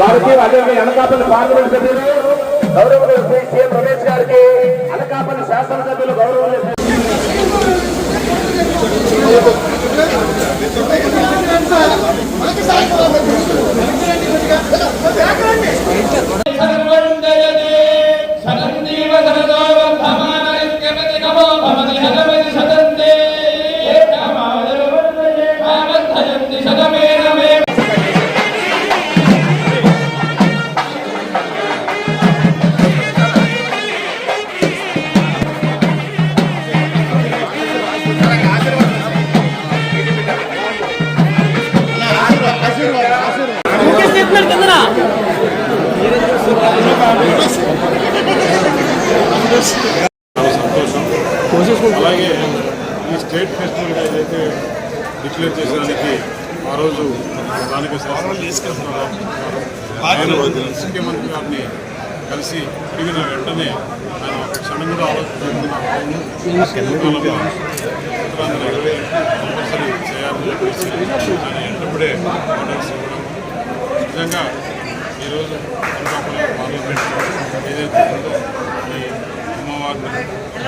వారికి అదే అనకాపల్లి పార్లమెంట్ సభ్యులు గౌరవ శ్రీ సీఎం రమేష్ గారికి అనకాపల్లి శాసనసభ్యులు గౌరవ అలాగే ఈ స్టేట్ ఫెస్టివల్గా ఏదైతే డిక్లేర్ చేసేదానికి ఆ రోజు స్థానిక ఆయన ముఖ్యమంత్రి గారిని కలిసి అడిగిన వెంటనే ఆయన క్షణం కూడా కంపల్సరీ చేయాలని చెప్పేసి ఆయన వెంటబడే ఆర్డర్స్ ఇవ్వడం. నిజంగా ఈరోజు పార్లమెంట్ ఏదైతే ఉందో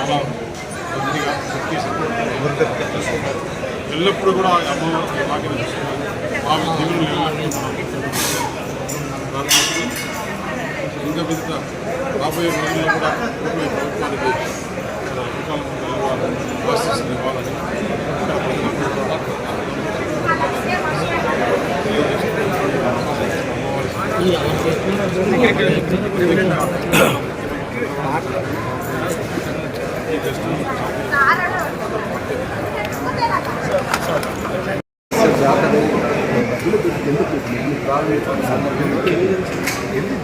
చాలా కొద్దిగా ఎల్లప్పుడూ కూడా ఆ అమ్మవారికి భాగ్యం చూసుకోవాలి ఆ దీవులు ఎల్లప్పుడూ మనం ప్రార్థిస్తూ ఇంకా విధంగా రాబోయే రోజుల్లో కూడా కూటమి ప్రభుత్వానికి మన అధికారులకు నిలవాలి ఆశీస్సులు ఇవ్వాలని ఇక్కడ ప్రజలందరూ కూడా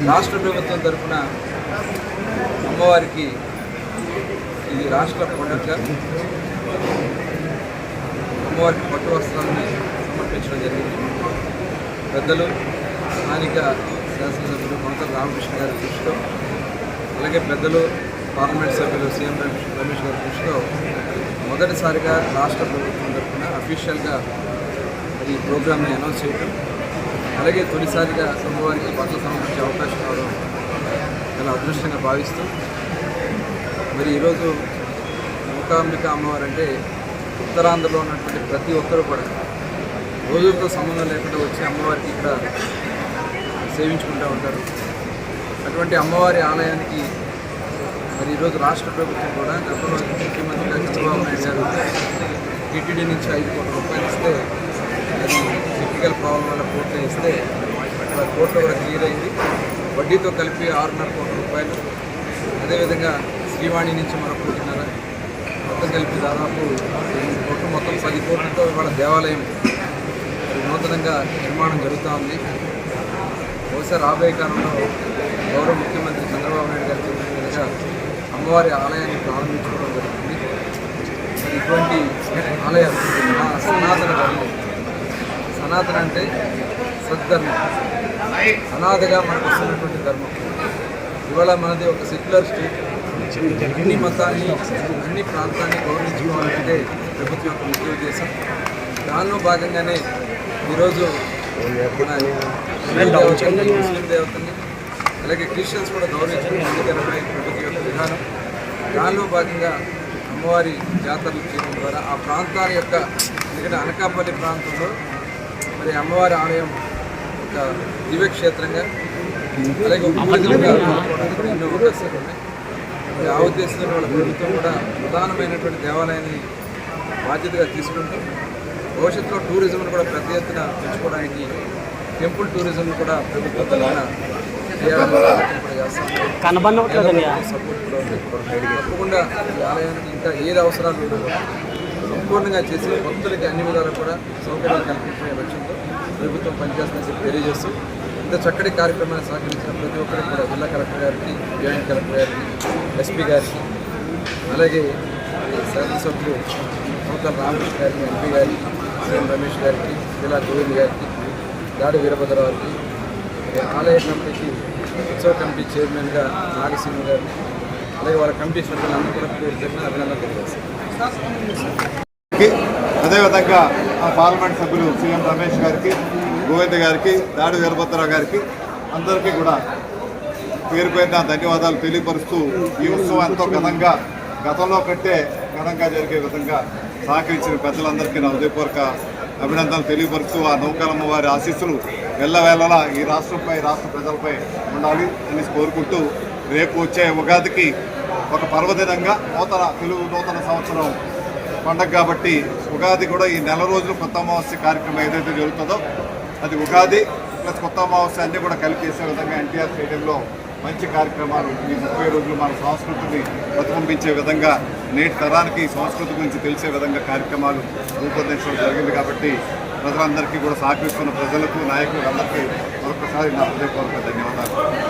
రాష్ట్ర ప్రభుత్వం తరఫున అమ్మవారికి ఇది రాష్ట్ర పండుగ అమ్మవారికి పట్టు వస్త్రాన్ని సమర్పించడం జరిగింది. పెద్దలు స్థానిక శాసనసభ్యులు కొంత రామకృష్ణ గారి దృష్టిలో అలాగే పెద్దలు పార్లమెంట్ సభ్యులు సీఎం రమేష్ రమేష్ గారి దృష్టిలో మొదటిసారిగా రాష్ట్ర ప్రభుత్వం తరఫున అఫీషియల్గా ఈ ప్రోగ్రామ్ని అనౌన్స్ చేయడం అలాగే తొలిసారిగా అమ్మవారికి పట్ల సంబంధించే అవకాశం రావడం చాలా అదృష్టంగా భావిస్తూ మరి ఈరోజు మూకాంబిక అమ్మవారు అంటే ఉత్తరాంధ్రలో ఉన్నటువంటి ప్రతి ఒక్కరూ కూడా రోజులతో సంబంధం లేకుండా వచ్చి అమ్మవారికి ఇక్కడ సేవించుకుంటూ ఉంటారు. అటువంటి అమ్మవారి ఆలయానికి మరి ఈరోజు రాష్ట్ర ప్రభుత్వం కూడా గతంలో ముఖ్యమంత్రిగా చంద్రబాబు నాయుడు గారు టీటీడీ నుంచి ఐదు కోట్ల రూపాయలు ఇస్తే అది టెక్నికల్ ప్రాబ్లం వల్ల కోర్టు ఇస్తే అక్కడ కోర్టులో కూడా క్లియర్ అయింది. వడ్డీతో కలిపి ఆరున్నర కోట్ల రూపాయలు. అదేవిధంగా శ్రీవాణి నుంచి మరొక కోటిన్నర. మొత్తం కలిపి దాదాపు ఎనిమిది కోట్లు మొత్తం పది కోట్లతో ఇవాళ దేవాలయం నూతనంగా నిర్మాణం జరుగుతూ ఉంది. బహుశా రాబోయే కాలంలో గౌరవ ముఖ్యమంత్రి చంద్రబాబు నాయుడు గారు చెప్పిన విధంగా అమ్మవారి ఆలయాన్ని ప్రారంభించుకోవడం జరుగుతుంది మరి ఇటువంటి ఆలయాలు మా సనాతన ధర్మం. సనాతన అంటే సద్ధర్మం అనాథగా మనకు వస్తున్నటువంటి ధర్మం. ఇవాళ మనది ఒక సెక్యులర్ స్టేట్ అన్ని మతాన్ని అన్ని ప్రాంతాన్ని గౌరవించుకోవాలంటే ప్రభుత్వం యొక్క ముఖ్య ఉద్దేశం. దానిలో భాగంగానే ఈరోజు ముస్లిం దేవతల్ని అలాగే క్రిస్టియన్స్ కూడా గౌరవించడం ముందుకెళ్ళడమే ప్రభుత్వం యొక్క విధానం దానిలో భాగంగా అమ్మవారి జాతరలు చేయడం ద్వారా ఆ ప్రాంతాల యొక్క ఎందుకంటే అనకాపల్లి ప్రాంతంలో మరి అమ్మవారి ఆలయం ఒక దివ్యక్షేత్రంగా అలాగే ఎన్నో అవకాశాలు ఉన్నాయి. ఆ ఉద్దేశంతో వాళ్ళ ప్రభుత్వం కూడా ప్రధానమైనటువంటి దేవాలయాన్ని బాధ్యతగా తీసుకుంటూ భవిష్యత్తులో టూరిజంను కూడా పెద్ద ఎత్తున పెంచుకోవడానికి టెంపుల్ టూరిజం కూడా ప్రభుత్వం కనబడవట్లేదండి తప్పకుండా ఈ ఆలయానికి ఇంకా ఏది అవసరాలు ఉండవు సంపూర్ణంగా చేసి భక్తులకి అన్ని విధాలు కూడా సౌకర్యాలు కల్పించే లక్ష్యంతో ప్రభుత్వం పనిచేస్తుందని చెప్పి తెలియజేస్తూ ఇంత చక్కటి కార్యక్రమాన్ని సహకరించిన ప్రతి ఒక్కరికి కూడా జిల్లా కలెక్టర్ గారికి జాయింట్ కలెక్టర్ గారికి ఎస్పీ గారికి అలాగే శాసనసభ్యులు నూతన రామకృష్ణ గారికి ఎంపీ గారికి సీఎం రమేష్ గారికి జిల్లా గోవింద్ గారికి దాడి వీరభద్రరావుకి ఆలయ కమిటీకి ఉత్సవ కమిటీ చైర్మన్గా నాగసింహ గారిని అలాగే వాళ్ళ కమిటీ సభ్యులందరూ కూడా పేరు చెప్పిన అభినందనలు తెలియజేస్తాను అదేవిధంగా ఆ పార్లమెంట్ సభ్యులు సీఎం రమేష్ గారికి గోవింద్ గారికి దాడి వీరభద్రరావు గారికి అందరికీ కూడా పేరు పేరున ధన్యవాదాలు తెలియపరుస్తూ ఈ ఉత్సవం ఎంతో ఘనంగా గతంలో కంటే ఘనంగా జరిగే విధంగా సహకరించిన పెద్దలందరికీ నా హృదయపూర్వక అభినందనలు తెలియపరుస్తూ ఆ నౌకాలమ్మ వారి ఆశీస్సులు వెళ్ళవేళలా ఈ రాష్ట్రంపై రాష్ట్ర ప్రజలపై ఉండాలి అని కోరుకుంటూ రేపు వచ్చే ఉగాదికి ఒక పర్వదినంగా నూతన తెలుగు నూతన సంవత్సరం పండగ కాబట్టి ఉగాది కూడా ఈ నెల రోజులు కొత్త అమావాస్య కార్యక్రమం ఏదైతే జరుగుతుందో అది ఉగాది ప్లస్ కొత్త అమావాస్య అన్నీ కూడా కలిపేసే విధంగా ఎన్టీఆర్ స్టేడియంలో మంచి కార్యక్రమాలు ఈ ముప్పై రోజులు మన సంస్కృతిని ప్రతిబింబించే విధంగా నేటి తరానికి ఈ సంస్కృతి గురించి తెలిసే విధంగా కార్యక్రమాలు రూపొందించడం జరిగింది కాబట్టి ప్రజలందరికీ కూడా సహకరిస్తున్న ప్రజలకు నాయకులకు అందరికీ మరొకసారి నా హృదయపూర్వక ధన్యవాదాలు.